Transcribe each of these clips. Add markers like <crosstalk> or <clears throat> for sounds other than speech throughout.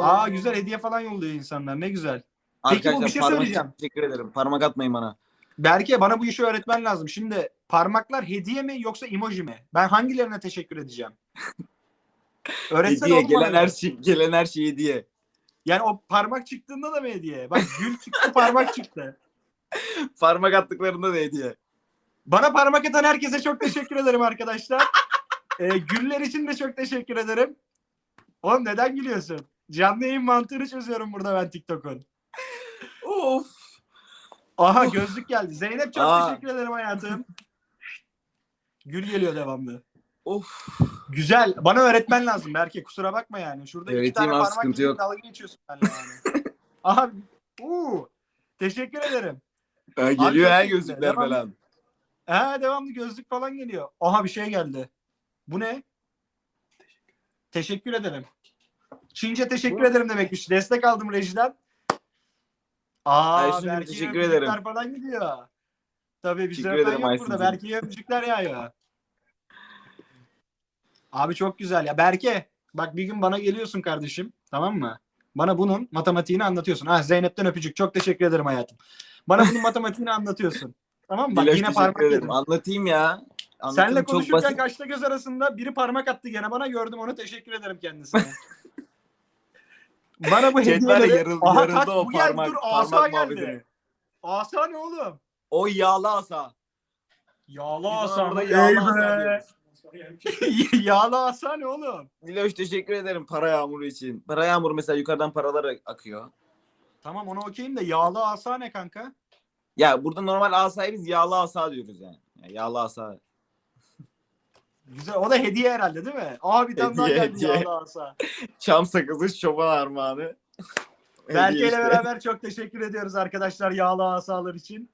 Aa güzel hediye falan yolluyor insanlar. Ne güzel. Peki bu bir şey parmak söyleyeceğim. teşekkür ederim. Parmak atmayın bana. Berke bana bu işi öğretmen lazım. Şimdi parmaklar hediye mi yoksa emoji mi? Ben hangilerine teşekkür edeceğim? <laughs> Öğretsen hediye gelen her şey gelen her şey hediye. Yani o parmak çıktığında da mı hediye? Bak gül çıktı <laughs> parmak çıktı. Parmak attıklarında da hediye. Bana parmak atan herkese çok teşekkür ederim arkadaşlar. Ee, güller için de çok teşekkür ederim. Oğlum neden gülüyorsun? Canlı yayın mantığını çözüyorum burada ben TikTok'un. Of. Aha gözlük geldi. Zeynep çok Aa. teşekkür ederim hayatım. Gül geliyor devamlı. Of. Güzel. Bana öğretmen lazım Berke. Kusura bakma yani. Şurada iki Öğreteyim tane abi, parmak sıkıntı gibi yok. dalga geçiyorsun benimle yani. <laughs> Aha. Uu. Teşekkür ederim. Ha, geliyor her gözlükler Devam. falan. Ha devamlı gözlük falan geliyor. Aha bir şey geldi. Bu ne? Teşekkür ederim. Çince teşekkür ederim demekmiş. Destek aldım rejiden. Aa, Ayşe'cim, Berke'ye teşekkür öpücükler ederim. falan gidiyor. Tabii bizde Teşekkür öpen ederim yok Ayşe'cim. burada. Berke'ye öpücükler yağıyor. Abi çok güzel ya. Berke bak bir gün bana geliyorsun kardeşim. Tamam mı? Bana bunun matematiğini anlatıyorsun. Ha Zeynep'ten öpücük. Çok teşekkür ederim hayatım. Bana bunun matematiğini anlatıyorsun. Tamam mı? Bak Diloş, yine teşekkür parmak ederim. yedim. Anlatayım ya. Anlatım Seninle çok konuşurken basit. kaşla göz arasında biri parmak attı gene bana gördüm onu teşekkür ederim kendisine. <laughs> bana bu Chat var ya, hediyeleri... yarıldı, Aha yarıldı kaç o bu geldi parmak, dur asa parmak geldi. muhabbetini. Asa ne oğlum? O yağlı asa. Yağlı Biz ona asa burada mı? yağlı Ey asa diyoruz. <laughs> Yağlı asa ne oğlum? Diloş teşekkür ederim para yağmuru için. Para yağmuru mesela yukarıdan paralar akıyor. Tamam onu okeyim de yağlı asa ne kanka? Ya burada normal asayı biz yağlı asa diyoruz yani. Ya yağlı asa. Güzel o da hediye herhalde değil mi? Tane daha geldi hediye. asa. Çam sakızı çoban armağanı. <laughs> Berke ile işte. beraber çok teşekkür ediyoruz arkadaşlar yağlı asalar için.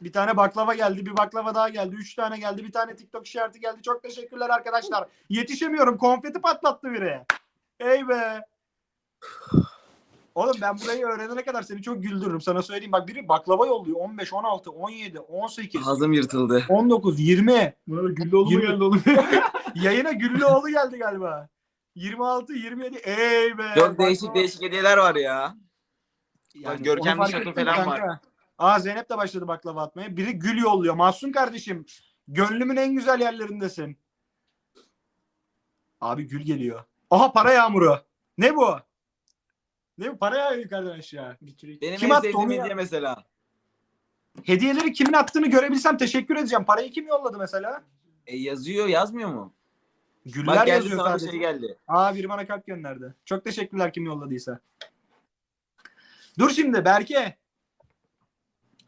Bir tane baklava geldi, bir baklava daha geldi, üç tane geldi, bir tane TikTok işareti geldi. Çok teşekkürler arkadaşlar. Yetişemiyorum, konfeti patlattı biri. Ey be. Oğlum ben burayı öğrenene kadar seni çok güldürürüm. Sana söyleyeyim. Bak biri baklava yolluyor. 15, 16, 17, 18, Ağzım yırtıldı. 19, 20. Güllüoğlu mu Yirmi- geldi oğlum? <laughs> Yayına Güllüoğlu geldi galiba. 26, 27. Ey be. Çok değişik değişik hediyeler var ya. Yani görkemli onu fark şatı ettim falan kanka. Aa Zeynep de başladı baklava atmaya. Biri gül yolluyor. Mahsun kardeşim. Gönlümün en güzel yerlerindesin. Abi gül geliyor. Aha para yağmuru. Ne bu? Ne bu? Para yağıyor yukarıdan aşağı. Benim Kim en attı sevdiğim onu ya? hediye mesela. Hediyeleri kimin attığını görebilsem teşekkür edeceğim. Parayı kim yolladı mesela? E, yazıyor yazmıyor mu? Güller Bak geldi yazıyor sana bir sadece. şey geldi. Aa biri bana kalp gönderdi. Çok teşekkürler kim yolladıysa. Dur şimdi Berke.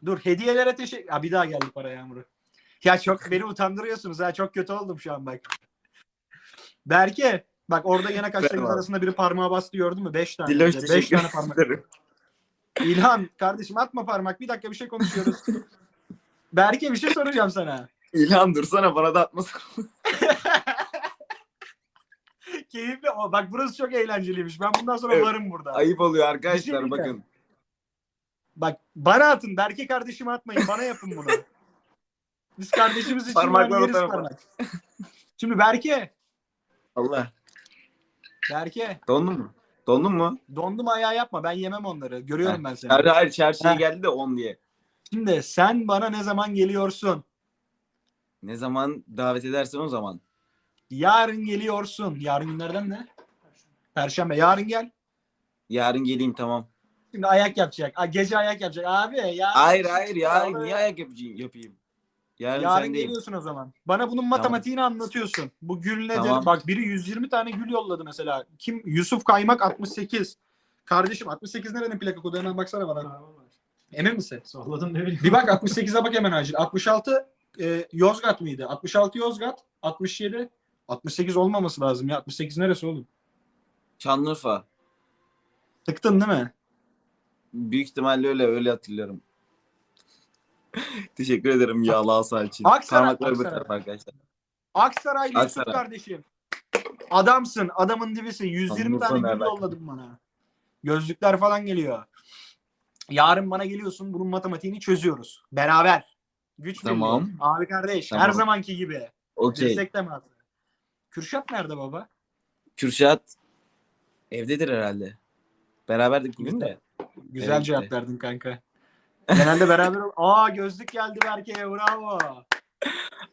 Dur hediyelere teşekkür... Ha bir daha geldi para yağmuru. Ya çok beni utandırıyorsunuz ha. Çok kötü oldum şu an bak. Berke. Bak orada gene <laughs> kaşlarımız arasında biri parmağı bastı gördün mü? Beş tane. Diloş Beş tane parmak. İlhan kardeşim atma parmak. Bir dakika bir şey konuşuyoruz. <laughs> Berke bir şey soracağım sana. İlhan dursana bana da atmasana. <laughs> Keyifli. O, bak burası çok eğlenceliymiş. Ben bundan sonra Evet. varım burada. Ayıp oluyor şey arkadaşlar diyeceğim. bakın. Bak bana atın. Berke kardeşime atmayın. Bana yapın bunu. Biz kardeşimiz için parmak. Şimdi Berke. Allah. Berke. Dondun mu? Dondun mu? Dondum ayağı yapma. Ben yemem onları. Görüyorum ben seni. Hayır hayır şey Ha. geldi de 10 diye. Şimdi sen bana ne zaman geliyorsun? Ne zaman davet edersen o zaman. Yarın geliyorsun. Yarın günlerden ne? Perşembe. Yarın gel. Yarın geleyim tamam. Şimdi ayak yapacak. Aa, gece ayak yapacak. Abi ya. Hayır hayır ya niye ayak yapayım? yapayım? Yarın, Yarın sendeyim. geliyorsun o zaman. Bana bunun matematiğini anlatıyorsun. Bu gül nedir? Tamam. Bak biri 120 tane gül yolladı mesela. Kim? Yusuf Kaymak 68. Kardeşim 68 nerenin plaka kodu? Hemen baksana bana. Emin misin? Salladım ne bileyim. Bir bak 68'e bak hemen acil. 66 e, Yozgat mıydı? 66 Yozgat. 67 68 olmaması lazım ya. 68 neresi oğlum? Şanlıurfa. Tıktın değil mi? Büyük ihtimalle öyle öyle hatırlıyorum. <laughs> Teşekkür ederim yağlı asa için. Aksaray, Parmakları Aksaray. arkadaşlar. Aksaraylı Yusuf Aksaray. kardeşim. Adamsın. Adamın dibisin. 120 Şanlıurfa tane gül yolladın bana. Gözlükler falan geliyor. Yarın bana geliyorsun. Bunun matematiğini çözüyoruz. Beraber. Güç Tamam. birliği. Abi kardeş. Tamam. Her zamanki gibi. Okey. Destek teması. Kürşat nerede baba? Kürşat Evdedir herhalde. Beraberdik bugün de. Güzel Evet. cevap verdin kanka. Genelde beraber ol- Aa gözlük geldi Berke'ye bravo.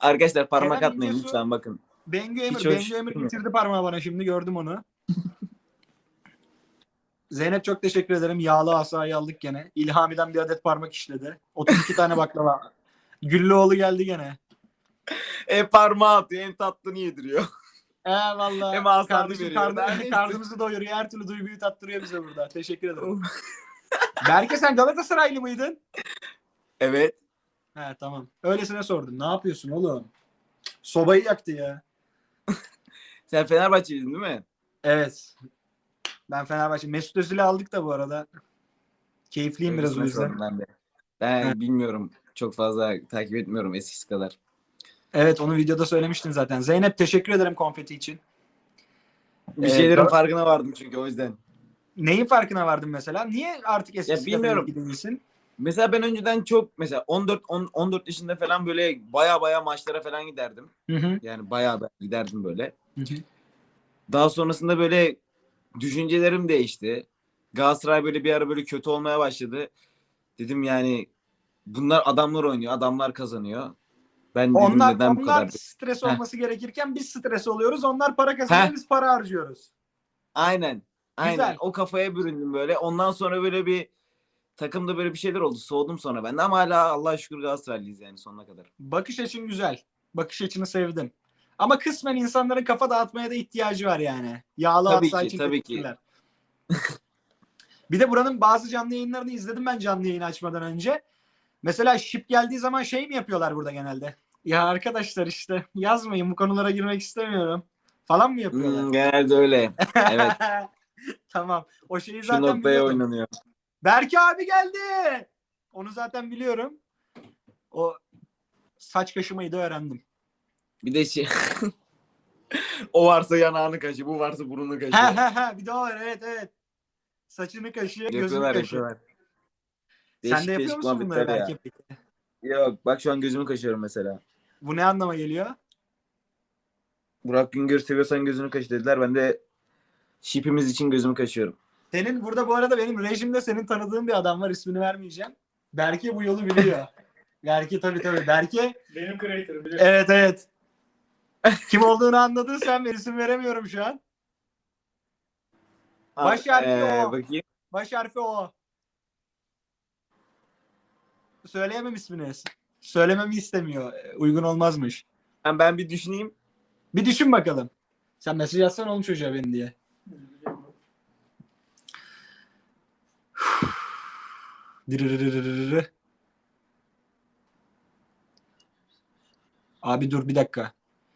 Arkadaşlar parmak Kerem atmayın İncesu- lütfen bakın. Bengü Emir, Hiç hoş Bengü Emir durmuyor. getirdi parmağı bana şimdi gördüm onu. <laughs> Zeynep çok teşekkür ederim. Yağlı asayı aldık gene. İlhami'den bir adet parmak işledi. 32 tane baklava. <laughs> Güllüoğlu geldi gene. Hem parmağı atıyor hem tatlını yediriyor. Eyvallah. Hem asayı Kardeşim veriyor. karnı- karnımızı doyuruyor. Her türlü duyguyu tattırıyor bize burada. Teşekkür ederim. Berke sen Galatasaraylı mıydın? evet. He tamam. Öylesine sordum. Ne yapıyorsun oğlum? Sobayı yaktı ya. <laughs> Sen Fenerbahçeliydin değil mi? Evet. Ben Fenerbahçe. Mesut Özil'i aldık da bu arada. Keyifliyim biraz o yüzden. sordum Ben de. Ben bilmiyorum. Çok fazla takip etmiyorum eskisi kadar. Evet onu videoda söylemiştin zaten. Zeynep teşekkür ederim konfeti için. Bir Ee, şeylerin Gal- farkına vardım çünkü o yüzden. Neyin farkına vardın mesela? Niye artık eskisi kadar bilmiyorum. değilsin? Mesela ben önceden çok mesela 14 10, 14 yaşında falan böyle baya baya maçlara falan giderdim. Hı hı. Yani baya da giderdim böyle. Hı hı. Daha sonrasında böyle düşüncelerim değişti. Galatasaray böyle bir ara böyle kötü olmaya başladı. Dedim yani bunlar adamlar oynuyor, adamlar kazanıyor. Ben dedim Onlar, neden bu onlar kadar? stres Heh. olması gerekirken biz stres oluyoruz. Onlar para kazanıyor, Heh. biz para harcıyoruz. Aynen. Aynen. Güzel. O kafaya büründüm böyle. Ondan sonra böyle bir takımda böyle bir şeyler oldu. Soğudum sonra ben de ama hala Allah'a şükür Galatasaraylıyız yani sonuna kadar. Bakış açın güzel. Bakış açını sevdim. Ama kısmen insanların kafa dağıtmaya da ihtiyacı var yani. Yağlı Tabii atsa ki, için tabii ki. teşekkürler. <laughs> bir de buranın bazı canlı yayınlarını izledim ben canlı yayın açmadan önce. Mesela şip geldiği zaman şey mi yapıyorlar burada genelde? Ya arkadaşlar işte yazmayın bu konulara girmek istemiyorum. Falan mı yapıyorlar? Hmm, genelde öyle. Evet. <laughs> <laughs> tamam. O şeyi Şu zaten noktaya biliyordum. oynanıyor. Berke abi geldi. Onu zaten biliyorum. O saç kaşımayı da öğrendim. Bir de şey... <laughs> o varsa yanağını kaşı, bu varsa burnunu He kaşı. he he bir de o var evet evet. Saçını kaşıyor, gözünü yapıyorlar, kaşıyor. yapıyorlar. Sen Değişik de yapıyor değişik musun bunları muhabbetler ya. peki? Yok bak şu an gözümü kaşıyorum mesela. Bu ne anlama geliyor? Burak Güngör seviyorsan gözünü kaşı dediler. Ben de şipimiz için gözümü kaşıyorum. Senin burada bu arada benim rejimde senin tanıdığın bir adam var ismini vermeyeceğim. Berke bu yolu biliyor. <laughs> Berke tabii tabii. Berke Benim creator'ım biliyorsun. evet evet. Kim olduğunu anladın sen ben isim veremiyorum şu an. Baş harfi Ee, O. Bakayım. Baş harfi O. Söyleyemem ismini. Söylememi istemiyor. Uygun olmazmış. Ben, ben bir düşüneyim. Bir düşün bakalım. Sen mesaj atsan oğlum çocuğa beni diye. Abi dur bir dakika.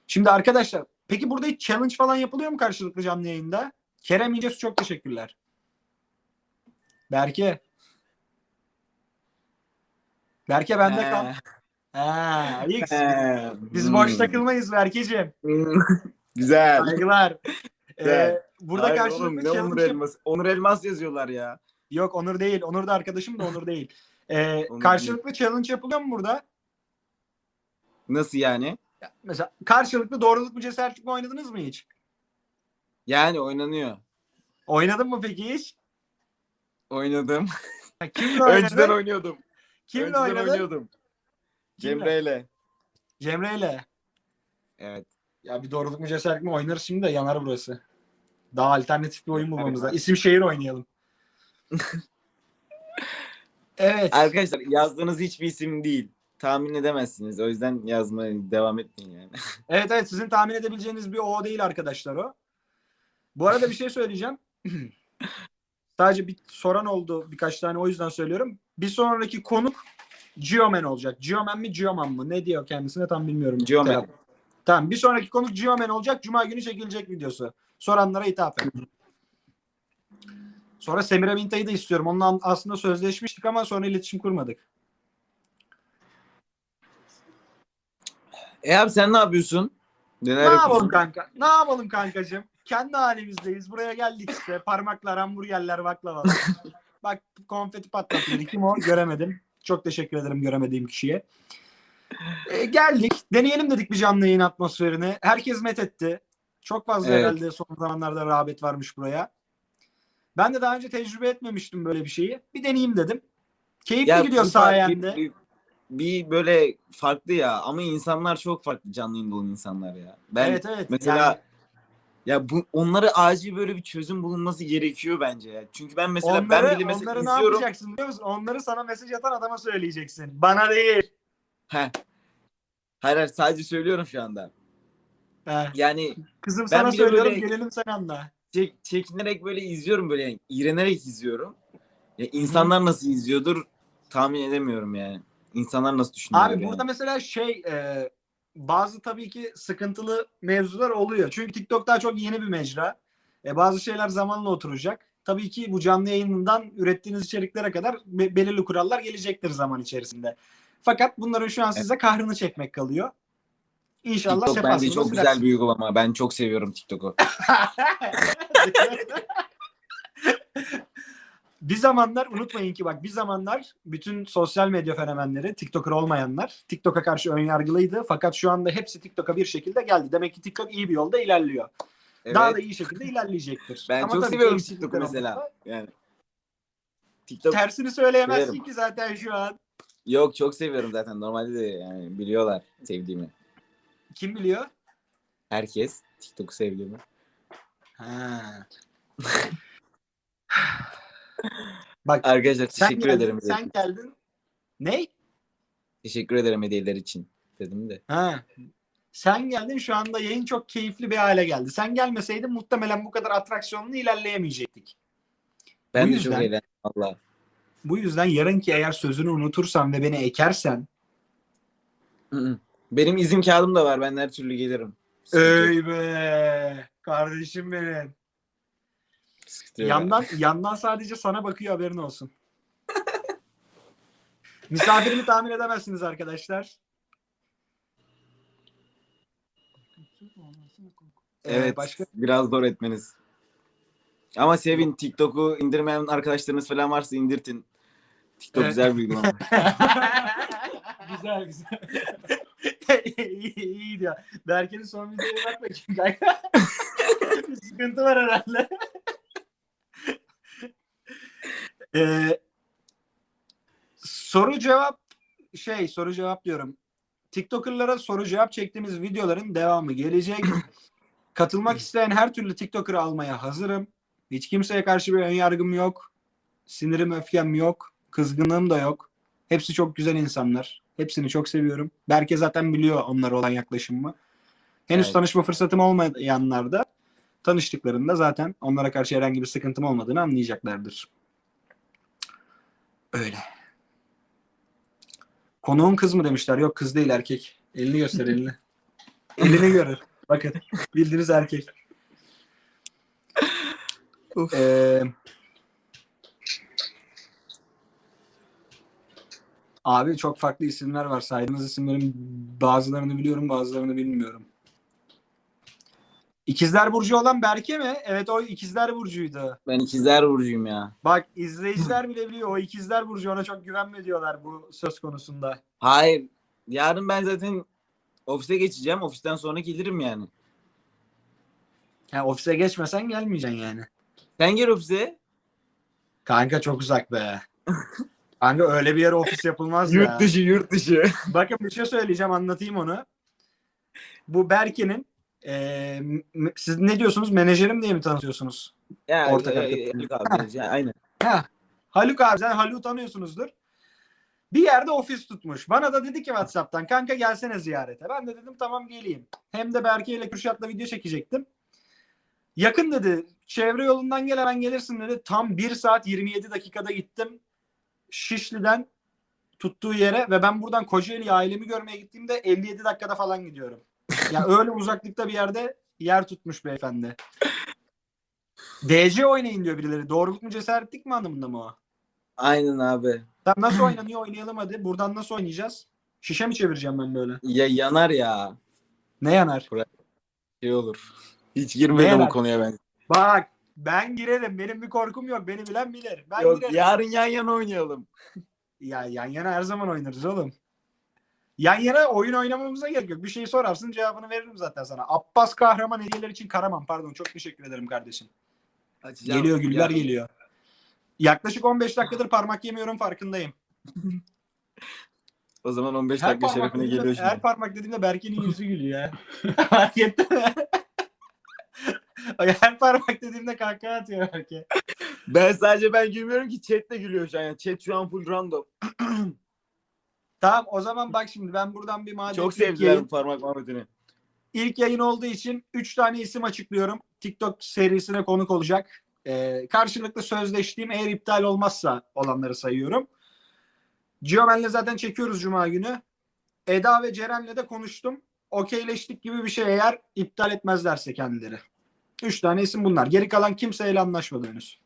Şimdi arkadaşlar peki burada hiç challenge falan yapılıyor mu karşılıklı canlı yayında? Kerem İncesu çok teşekkürler. Berke. Berke bende kal. Ha, X. Biz boş hmm. takılmayız Berkeciğim. <laughs> Güzel. Saygılar. Güzel. Ee, burada Hayır karşılıklı oğlum, ne challenge Onur Elmas. Onur Elmas yazıyorlar ya. Yok Onur değil. Onur da arkadaşım da Onur değil. <laughs> Ee, Onur karşılıklı challenge yapılıyor mu burada? Nasıl yani? Mesela karşılıklı doğruluk mu cesaretlik mi oynadınız mı hiç? Yani oynanıyor. Oynadın mı peki hiç? Oynadım. Ha, Kimle <laughs> Önceden oynadın? oynuyordum. Kimle Önceden oynadın? oynuyordum. Cemre'yle. Cemre'yle. Evet. Ya bir doğruluk mu cesaretlik mi oynarız şimdi de yanar burası. Daha alternatif bir oyun bulmamız lazım. İsim şehir oynayalım. Evet. Arkadaşlar yazdığınız hiçbir isim değil. Tahmin edemezsiniz. O yüzden yazmaya devam etmeyin yani. <laughs> Evet evet sizin tahmin edebileceğiniz bir o değil arkadaşlar o. Bu arada bir şey söyleyeceğim. <clears throat> Sadece bir soran oldu birkaç tane o yüzden söylüyorum. Bir sonraki konuk Geoman olacak. Geoman mi Geoman mı? Ne diyor kendisine tam bilmiyorum. Geoman. Tamam. Bir sonraki konuk Geoman olacak. Cuma günü çekilecek videosu. Soranlara ithafen. Sonra Semire Minta'yı da istiyorum. Onunla aslında sözleşmiştik ama sonra iletişim kurmadık. E abi sen ne yapıyorsun? Neler Ne yapıyorsun? yapalım kanka? Ne yapalım kankacığım? Kendi halimizdeyiz. Buraya geldik işte. Parmaklar, hamburgerler, baklavalar. <laughs> Bak konfeti patlatıldı. Kim o? Göremedim. Çok teşekkür ederim göremediğim kişiye. E, geldik. Deneyelim dedik bir canlı yayın atmosferini. Herkes met etti. Çok fazla Evet. herhalde son zamanlarda rağbet varmış buraya. Ben de daha önce tecrübe etmemiştim böyle bir şeyi. Bir deneyeyim dedim. Keyifli Ya gidiyor sayende. Bir, bir böyle farklı ya ama insanlar çok farklı canlı olan insanlar ya. Ben evet evet. mesela Yani ya bu onları acil böyle bir çözüm bulunması gerekiyor bence ya. Çünkü ben mesela onları, ben bile mesela onları ne izliyorum. yapacaksın biliyor musun? Onları sana mesaj atan adama söyleyeceksin. Bana değil. Heh. Hayır, hayır sadece söylüyorum şu anda. He. Yani Kızım sana söylüyorum böyle- gelelim sen anla. Çek, çekinerek böyle izliyorum böyle yani iğrenerek izliyorum. Ya insanlar nasıl izliyordur tahmin edemiyorum yani. İnsanlar nasıl düşünüyor? Abi yani. burada mesela şey e, bazı tabii ki sıkıntılı mevzular oluyor. Çünkü TikTok daha çok yeni bir mecra. E, bazı şeyler zamanla oturacak. Tabii ki bu canlı yayınından ürettiğiniz içeriklere kadar be- belirli kurallar gelecektir zaman içerisinde. Fakat bunların şu an size kahrını çekmek kalıyor. İnşallah TikTok bence şefasında çok güzel sürersiniz. bir uygulama. Ben çok seviyorum TikTok'u. <laughs> bir zamanlar unutmayın ki bak bir zamanlar bütün sosyal medya fenomenleri TikToker olmayanlar TikTok'a karşı ön yargılıydı. Fakat şu anda hepsi TikTok'a bir şekilde geldi. Demek ki TikTok iyi bir yolda ilerliyor. Evet. Daha da iyi şekilde ilerleyecektir. ben Ama çok seviyorum TikTok'u mesela. Yani. TikTok Tersini söyleyemezsin Severim. ki zaten şu an. yok çok seviyorum zaten. Normalde de yani biliyorlar sevdiğimi. Kim biliyor? Herkes TikTok'u sevdiğimi. Ha. Bak Arkadaşlar sen teşekkür geldin, ederim. sen geldin. Ne? Teşekkür ederim hediyeler için dedim de. Ha. Sen geldin şu anda yayın çok keyifli bir hale geldi. Sen gelmeseydin muhtemelen bu kadar atraksiyonlu ilerleyemeyecektik. Ben Bu de çok yüzden- eğlendim valla. Bu yüzden yarınki eğer sözünü unutursan ve beni ekersen Hı hı. Benim izin kağıdım da var. Ben her türlü gelirim. Öy be kardeşim benim. Sıkıntı yok. Yandan yandan sadece sana bakıyor haberin olsun. <laughs> Misafirimi tahmin edemezsiniz arkadaşlar. Ee, Evet. başka Biraz zor etmeniz. Ama sevin TikTok'u indirmeyen arkadaşlarınız falan varsa indirtin. TikTok Evet. güzel bir uygulama. <laughs> güzel güzel. <laughs> iyi, iyi diyor. Berke'nin son videoya bak bakayım kanka. <laughs> Bir sıkıntı var herhalde. <laughs> Ee, soru cevap şey soru cevap diyorum. TikToker'lara soru cevap çektiğimiz videoların devamı gelecek. <clears throat> Katılmak isteyen her türlü TikToker'ı almaya hazırım. Hiç kimseye karşı bir ön yargım yok. Sinirim, öfkem yok. Kızgınlığım da yok. Hepsi çok güzel insanlar. Hepsini çok seviyorum. Berke zaten biliyor onlara olan yaklaşımımı. Henüz Evet. tanışma fırsatım olmayanlar da tanıştıklarında zaten onlara karşı herhangi bir sıkıntım olmadığını anlayacaklardır. Öyle. Konuğun kız mı demişler? Yok kız değil erkek. Elini göster elini. <laughs> elini görür. Bakın bildiğiniz erkek. Ee, abi çok farklı isimler var. Saydığınız isimlerin bazılarını biliyorum bazılarını bilmiyorum. İkizler Burcu olan Berke mi? Evet o İkizler Burcu'ydu. Ben ikizler burcuyum ya. Bak izleyiciler bile biliyor. O İkizler Burcu ona çok güvenme diyorlar bu söz konusunda. Hayır. Yarın ben zaten ofise geçeceğim. Ofisten sonra gelirim yani. Yani ofise geçmesen gelmeyeceksin yani. Sen gel ofise. Kanka çok uzak be. <laughs> Kanka öyle bir yere ofis yapılmaz ya. Yurt dışı yurt dışı. <laughs> Bakın bir şey söyleyeceğim anlatayım onu. Bu Berke'nin eee, m- siz ne diyorsunuz? Menajerim diye mi tanıtıyorsunuz? ya, Ortak e, hareket. e, Haluk abi, ya, aynen. Ha. Haluk abi sen Haluk'u tanıyorsunuzdur. Bir yerde ofis tutmuş. Bana da dedi ki WhatsApp'tan kanka gelsene ziyarete. Ben de dedim tamam geleyim. Hem de Berke ile Kürşat'la video çekecektim. Yakın dedi. Çevre yolundan gel hemen gelirsin dedi. Tam 1 saat 27 dakikada gittim. Şişli'den tuttuğu yere ve ben buradan Kocaeli ailemi görmeye gittiğimde 57 dakikada falan gidiyorum. Ya <laughs> öyle uzaklıkta bir yerde yer tutmuş beyefendi. DC oynayın diyor birileri. Doğruluk mu cesaretlik mi anlamında mı o? Aynen abi. Tamam nasıl oynanıyor oynayalım hadi. Buradan nasıl oynayacağız? Şişe mi çevireceğim ben böyle? Ya yanar ya. Ne yanar? Şey olur. Hiç girmedim o konuya ben. Bak ben girerim. Benim bir korkum yok. Beni bilen bilir. Ben Yok girerim. yarın yan yana oynayalım. <laughs> Ya yan yana her zaman oynarız oğlum. Yan yana oyun oynamamıza gerek yok. Bir şey sorarsın cevabını veririm zaten sana. Abbas Kahraman hediyeler için Karaman pardon çok teşekkür ederim kardeşim. Açacağım. Geliyor güller Ya, geliyor. Yaklaşık 15 dakikadır parmak yemiyorum farkındayım. <laughs> O zaman 15 Her dakika şerefine dediğimde, geliyor şimdi. her parmak dediğimde Berke'nin yüzü gülüyor ya. <laughs> Fark ettin mi? Her parmak dediğimde kahkaha atıyor Berke. Ben sadece ben gülmüyorum ki chat de gülüyor şu an. Yani chat şu an full random. Tamam o zaman bak şimdi ben buradan bir madem Çok sevdiler bu parmak muhabbetini. ilk yayın olduğu için 3 tane isim açıklıyorum. TikTok serisine konuk olacak. Ee, karşılıklı sözleştiğim eğer iptal olmazsa olanları sayıyorum. Giomen'le zaten çekiyoruz Cuma günü. Eda ve Ceren'le de konuştum. Okeyleştik gibi bir şey eğer iptal etmezlerse kendileri. Üç tane isim bunlar. Geri kalan kimseyle anlaşmadı henüz.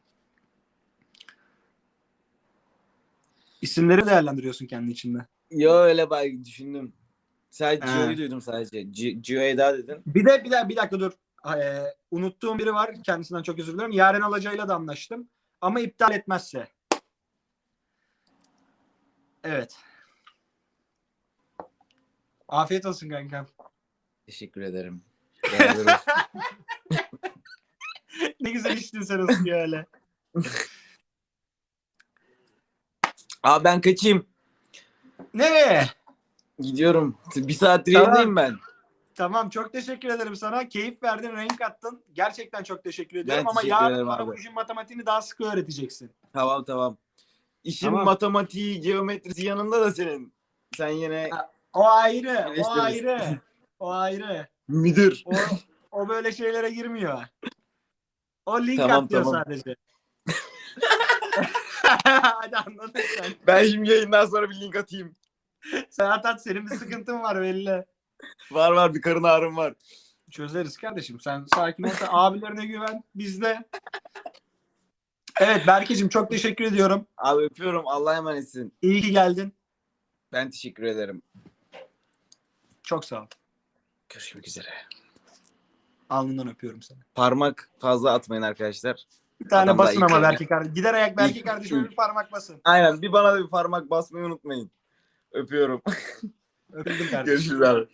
İsimleri değerlendiriyorsun kendi içinde. Yo öyle bak düşündüm. Sadece. Gio'yu duydum sadece. Gi- Gio Eda dedin. Bir de bir de bir dakika dur. Ee, unuttuğum biri var. Kendisinden çok özür dilerim. Yaren Alacay'la da anlaştım. Ama iptal etmezse. Evet. Afiyet olsun kankam. Teşekkür ederim. <laughs> <laughs> Ne güzel içtin sen ısıyı öyle. Aa ben kaçayım. Nereye? Gidiyorum. Bir saattir Tamam. yayındayım ben. Tamam çok teşekkür ederim sana. Keyif verdin, renk kattın. Gerçekten çok teşekkür ediyorum ama teşekkür yarın ederim bana abi. bu işin matematiğini daha sıkı öğreteceksin. Tamam tamam. İşin Tamam. matematiği, geometrisi yanında da senin. Sen yine O ayrı, o Eleştiririz. ayrı. O ayrı. müdür. O, o böyle şeylere girmiyor. O link Tamam, atıyor tamam. sadece. <laughs> Hadi anladın sen. Ben şimdi yayından sonra bir link atayım. Sen at senin bir sıkıntın var belli. Var var bir karın ağrım var. Çözeriz kardeşim. Sen sakin ol. Sen abilerine güven. Bizde. Evet Berkeciğim çok teşekkür ediyorum. Abi öpüyorum. Allah'a emanetsin. İyi ki geldin. Ben teşekkür ederim. Çok sağ ol. Görüşmek üzere. Alnından öpüyorum seni. Parmak fazla atmayın arkadaşlar. Bir tane Adam da basın ama ilk- Berke kardeşim. Gider ayak Berke İlk- kardeşime bir parmak basın. Aynen bir bana da bir parmak basmayı unutmayın. Öpüyorum. Öpüldüm <laughs> kardeşim. Görüşürüz abi.